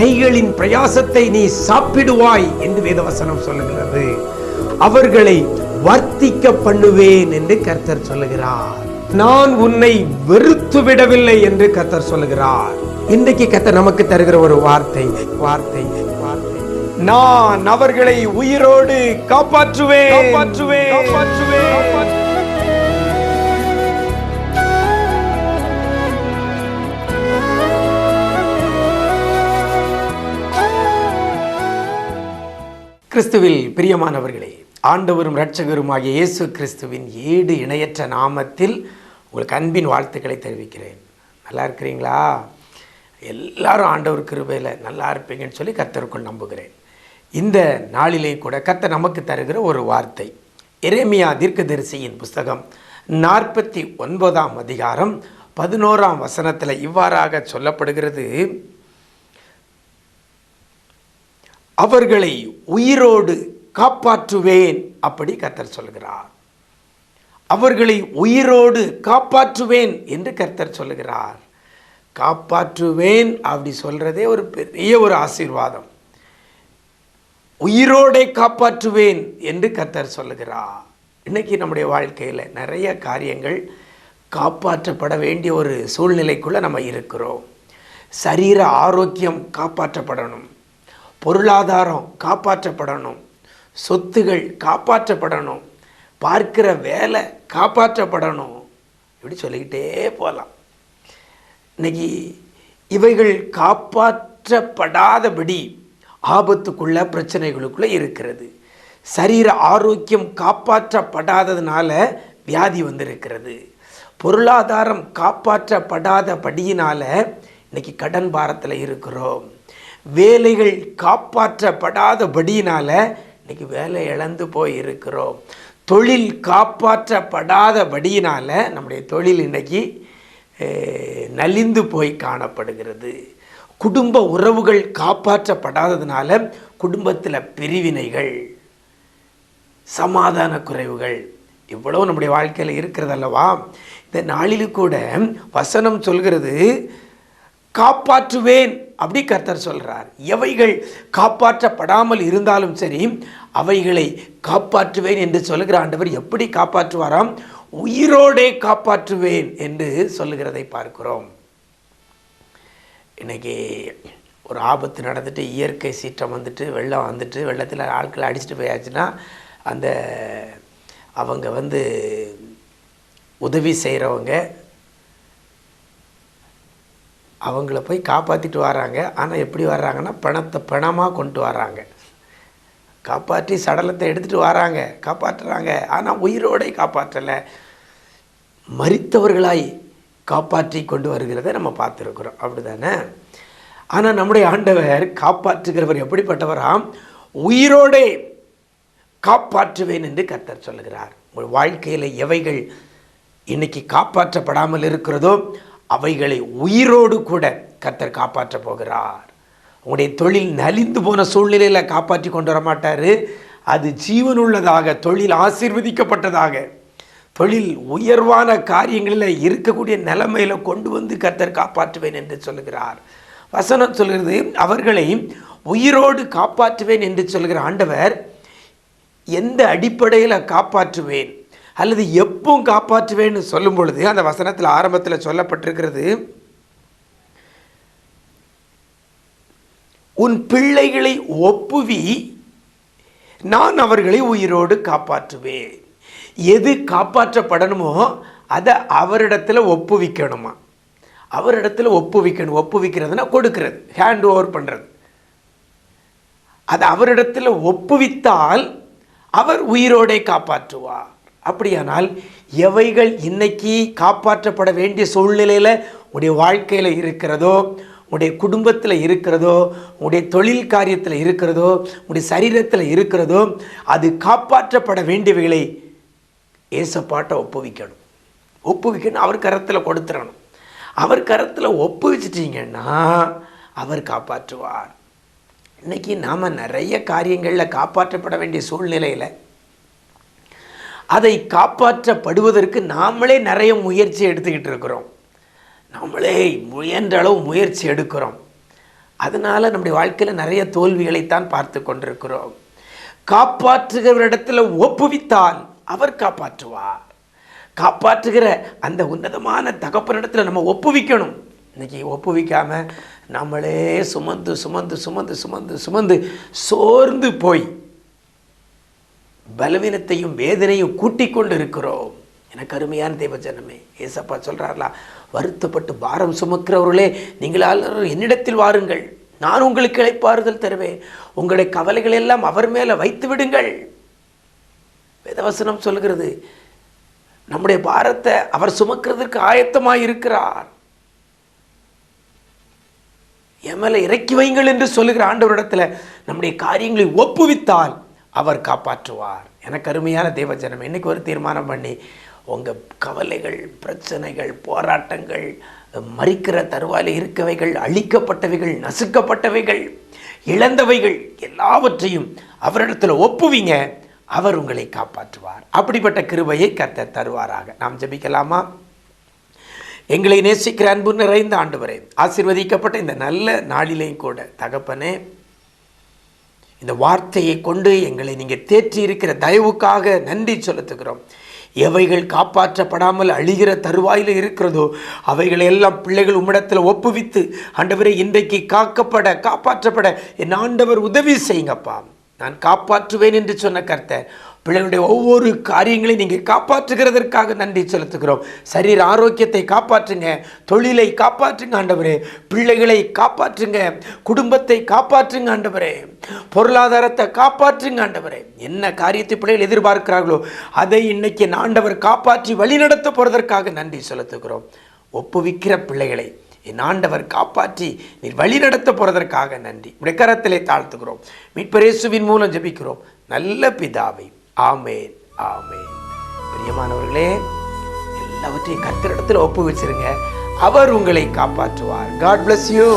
கைகளின் பிரயாசத்தை நீ சாப்பிடுவாய் என்று வேதவசனம் சொல்லுகிறது. அவர்களை வர்த்திக்க பண்ணுவேன் என்று கர்த்தர் சொல்லுகிறார். நான் உன்னை வெறுத்து விடவில்லை என்று கர்த்தர் சொல்லுகிறார். இன்றைக்கு கர்த்தர் நமக்கு தருகிற ஒரு வார்த்தை வார்த்தை வார்த்தை. நான் அவர்களை உயிரோடு காப்பாற்றுவேன். காப்பாற்றுவேன். காப்பாற்றுவேன். கிறிஸ்துவில் பிரியமானவர்களே ஆண்டவரும் இரட்சகருமாகிய இயேசு கிறிஸ்துவின் ஏடு இணையற்ற நாமத்தில் உங்களுக்கு அன்பின் வாழ்த்துக்களை தெரிவிக்கிறேன். நல்லா இருக்கிறீங்களா? எல்லாரும் ஆண்டவர் கிருபையில் நல்லா இருப்பீங்கன்னு சொல்லி கத்தருக்குள் நம்புகிறேன். இந்த நாளிலே கூட கத்த நமக்கு தருகிற ஒரு வார்த்தை எரேமியா தீர்க்கதரிசியின் புஸ்தகம் நாற்பத்தி ஒன்பதாம் அதிகாரம் பதினோராம் வசனத்தில் இவ்வாறாக சொல்லப்படுகிறது. அவர்களை உயிரோடு காப்பாற்றுவேன் அப்படி கர்த்தர் சொல்கிறார் அவர்களை உயிரோடு காப்பாற்றுவேன் என்று கர்த்தர் சொல்லுகிறார். காப்பாற்றுவேன் அப்படி சொல்கிறதே ஒரு பெரிய ஒரு ஆசீர்வாதம். உயிரோடே காப்பாற்றுவேன் என்று கர்த்தர் சொல்லுகிறார். இன்னைக்கு நம்முடைய வாழ்க்கையில் நிறைய காரியங்கள் காப்பாற்றப்பட வேண்டிய ஒரு சூழ்நிலைக்குள்ளே நம்ம இருக்கிறோம். சரீர ஆரோக்கியம் காப்பாற்றப்படணும். பொருளாதாரம் காப்பாற்றப்படணும். சொத்துகள் காப்பாற்றப்படணும். பார்க்கிற வேலை காப்பாற்றப்படணும். இப்படி சொல்லிக்கிட்டே போகலாம் இன்னைக்கு இவைகள் காப்பாற்றப்படாதபடி ஆபத்துக்குள்ள பிரச்சனைகளுக்குள்ள இருக்கிறது. சரீர ஆரோக்கியம் காப்பாற்றப்படாததுனால வியாதி வந்திருக்கிறது. பொருளாதாரம் காப்பாற்றப்படாதபடியினால இன்னைக்கு கடன் பாரத்தில் இருக்கிறோம். வேலைகள் காப்பாற்றப்படாதபடியினால் இன்னைக்கு வேலை இழந்து போய் இருக்கிறோம் தொழில் காப்பாற்றப்படாதபடியினால் நம்முடைய தொழில் இன்னைக்கு நலிந்து போய் காணப்படுகிறது. குடும்ப உறவுகள் காப்பாற்றப்படாததுனால குடும்பத்தில் பிரிவினைகள் சமாதான குறைவுகள் இவ்வளவு நம்முடைய வாழ்க்கையில் இருக்கிறது அல்லவா இந்த நாளில் கூட வசனம் சொல்கிறது காப்பாற்றுவேன் அப்படி கர்த்தர் சொல்கிறார் எவைகள் காப்பாற்றப்படாமல் இருந்தாலும் சரி அவைகளை காப்பாற்றுவேன் என்று சொல்லுகிற ஆண்டவர் எப்படி காப்பாற்றுவாராம்? உயிரோடே காப்பாற்றுவேன் என்று சொல்லுகிறதை பார்க்கிறோம். இன்றைக்கி ஒரு ஆபத்து நடந்துட்டு இயற்கை சீற்றம் வந்துட்டு வெள்ளம் வந்துட்டு வெள்ளத்தில் ஆட்களை அடிச்சுட்டு போயாச்சுன்னா அந்த அவங்க வந்து உதவி செய்கிறவங்க அவங்கள போய் காப்பாற்றிட்டு வராங்க. ஆனால் எப்படி வர்றாங்கன்னா பணத்தை பணமாக கொண்டு வராங்க காப்பாற்றி சடலத்தை எடுத்துகிட்டு வராங்க. காப்பாற்றுறாங்க. ஆனால் உயிரோடை காப்பாற்றலை. மறித்தவர்களாய் காப்பாற்றி கொண்டு வருகிறதை நம்ம பார்த்துருக்குறோம். அப்படி தானே ஆனால் நம்முடைய ஆண்டவர் காப்பாற்றுகிறவர் எப்படிப்பட்டவராம் உயிரோடே காப்பாற்றுவேன் என்று கர்த்தர் சொல்லுகிறார். உங்கள் வாழ்க்கையில் எவைகள் இன்றைக்கி காப்பாற்றப்படாமல் இருக்கிறதோ அவைகளை உயிரோடு கூட கர்த்தர் காப்பாற்றப் போகிறார். உங்களுடைய தொழில் நலிந்து போன சூழ்நிலையில் காப்பாற்றி கொண்டு வர மாட்டார் அது ஜீவனுள்ளதாக தொழில் ஆசீர்வதிக்கப்பட்டதாக தொழில் உயர்வான காரியங்களில் இருக்கக்கூடிய நிலைமையில் கொண்டு வந்து கர்த்தர் காப்பாற்றுவேன் என்று சொல்லுகிறார். வசனம் சொல்கிறது அவர்களை உயிரோடு காப்பாற்றுவேன் என்று சொல்கிற ஆண்டவர் எந்த அடிப்படையில் காப்பாற்றுவேன்? அல்லது எப்பவும் காப்பாற்றுவேன்னு சொல்லும் பொழுது அந்த வசனத்தில் ஆரம்பத்தில் சொல்லப்பட்டிருக்கிறது உன் பிள்ளைகளை ஒப்புவி நான் அவர்களை உயிரோடு காப்பாற்றுவேன். எது காப்பாற்றப்படணுமோ அதை அவரிடத்தில் ஒப்புவிக்கணுமா? அவரிடத்தில் ஒப்புவிக்கணும். ஒப்புவிக்கிறதுனா கொடுக்கிறது ஹேண்ட் ஓவர் பண்ணுறது அது அவரிடத்தில் ஒப்புவித்தால் அவர் உயிரோடே காப்பாற்றுவார். அப்படியானால் எவைகள் இன்னைக்கு காப்பாற்றப்பட வேண்டிய சூழ்நிலையில் உடைய வாழ்க்கையில் இருக்கிறதோ உடைய குடும்பத்தில் இருக்கிறதோ உடைய தொழில் காரியத்தில் இருக்கிறதோ உடைய சரீரத்தில் இருக்கிறதோ அது காப்பாற்றப்பட வேண்டியவைகளை ஏசப்பாட்டை ஒப்புவிக்கணும். ஒப்புவிக்கணும் அவர் கரத்தில் கொடுத்துடணும் அவர் கரத்தில் ஒப்புவிச்சிட்டிங்கன்னா அவர் காப்பாற்றுவார். இன்றைக்கி நாம் நிறைய காரியங்களில் காப்பாற்றப்பட வேண்டிய சூழ்நிலையில் அதை காப்பாற்றப்படுவதற்கு நாமளே நிறைய முயற்சி எடுத்துக்கிட்டு இருக்கிறோம். நம்மளே முயன்ற அளவு முயற்சி எடுக்கிறோம். அதனால் நம்முடைய வாழ்க்கையில் நிறைய தோல்விகளைத்தான் பார்த்து கொண்டிருக்கிறோம். காப்பாற்றுகிறவரிடத்தில் ஒப்புவித்தால் அவர் காப்பாற்றுவார். காப்பாற்றுகிற அந்த உன்னதமான தகப்பனிடத்தில் நம்ம ஒப்புவிக்கணும். இன்னைக்கு ஒப்புவிக்காம நம்மளே சுமந்து சுமந்து சுமந்து சுமந்து சுமந்து சோர்ந்து போய் பலவீனத்தையும் வேதனையும் கூட்டிக் கொண்டு இருக்கிறோம் எனக்கு அருமையான தெய்வ ஜனமே ஏசப்பா சொல்கிறார்களா வருத்தப்பட்டு பாரம் சுமக்கிறவர்களே நீங்களால் என்னிடத்தில் வாருங்கள். நான் உங்களுக்கு இழைப்பாறுதல் தருவேன். உங்களுடைய கவலைகள் எல்லாம் அவர் மேலே வைத்து விடுங்கள். வேதவசனம் சொல்கிறது நம்முடைய பாரத்தை அவர் சுமக்கிறதுக்கு ஆயத்தமாக இருக்கிறார். என் இறக்கி வைங்கள் என்று சொல்லுகிற ஆண்டவரிடத்தில் நம்முடைய காரியங்களை ஒப்புவித்தால் அவர் காப்பாற்றுவார். எனக்கு அருமையான தேவஜனம் இன்னைக்கு ஒரு தீர்மானம் பண்ணி உங்கள் கவலைகள் பிரச்சனைகள் போராட்டங்கள் மறிக்கிற தருவாயில் இருக்கவைகள் அழிக்கப்பட்டவைகள் நசுக்கப்பட்டவைகள் இழந்தவைகள் எல்லாவற்றையும் அவரிடத்தில் ஒப்புவிங்க. அவர் உங்களை காப்பாற்றுவார். அப்படிப்பட்ட கிருபையை கத்த தருவாராக. நாம் ஜெபிக்கலாமா? எங்களை நேசிக்கிற அன்பு நிறைந்த வரை ஆசிர்வதிக்கப்பட்ட இந்த நல்ல நாளிலையும் கூட தகப்பனே இந்த வார்த்தையை கொண்டு எங்களை நீங்கள் தேற்றி இருக்கிற தயவுக்காக நன்றி செலுத்துகிறோம். எவைகள் காப்பாற்றப்படாமல் அழிகிற தருவாயில் இருக்கிறதோ அவைகளை எல்லாம் பிள்ளைகள் உம்மிடத்தில் ஒப்புவித்து ஆண்டவரை இன்றைக்கு காக்கப்பட காப்பாற்றப்பட என் ஆண்டவர் உதவி செய்யுங்கப்பா. நான் காப்பாற்றுவேன் என்று சொன்ன கர்த்தர் பிள்ளைகளுடைய ஒவ்வொரு காரியங்களையும் நீங்கள் காப்பாற்றுகிறதற்காக நன்றி செலுத்துகிறோம். சரீர ஆரோக்கியத்தை காப்பாற்றுங்க. தொழிலை காப்பாற்றுங்க ஆண்டவரே. பிள்ளைகளை காப்பாற்றுங்க. குடும்பத்தை காப்பாற்றுங்க ஆண்டவரே. பொருளாதாரத்தை காப்பாற்றுங்க ஆண்டவரே. என்ன காரியத்தை பிள்ளைகள் எதிர்பார்க்கிறார்களோ அதை இன்னைக்கு ஆண்டவர் காப்பாற்றி வழிநடத்த போகிறதற்காக நன்றி செலுத்துகிறோம். ஒப்புவிக்கிற பிள்ளைகளை என் ஆண்டவர் காப்பாற்றி நீர் வழிநடத்த போகிறதற்காக நன்றி. உடைய கரத்திலே தாழ்த்துகிறோம். மீட்பரேசுவின் மூலம் ஜெபிக்கிறோம். நல்ல பிதாவை. ஆமேன் ஆமேன். பிரியமானவர்களே எல்லாவற்றையும் கத்திரிடத்தில் ஒப்பு வச்சிருங்க அவர் உங்களை காப்பாற்றுவார். God bless you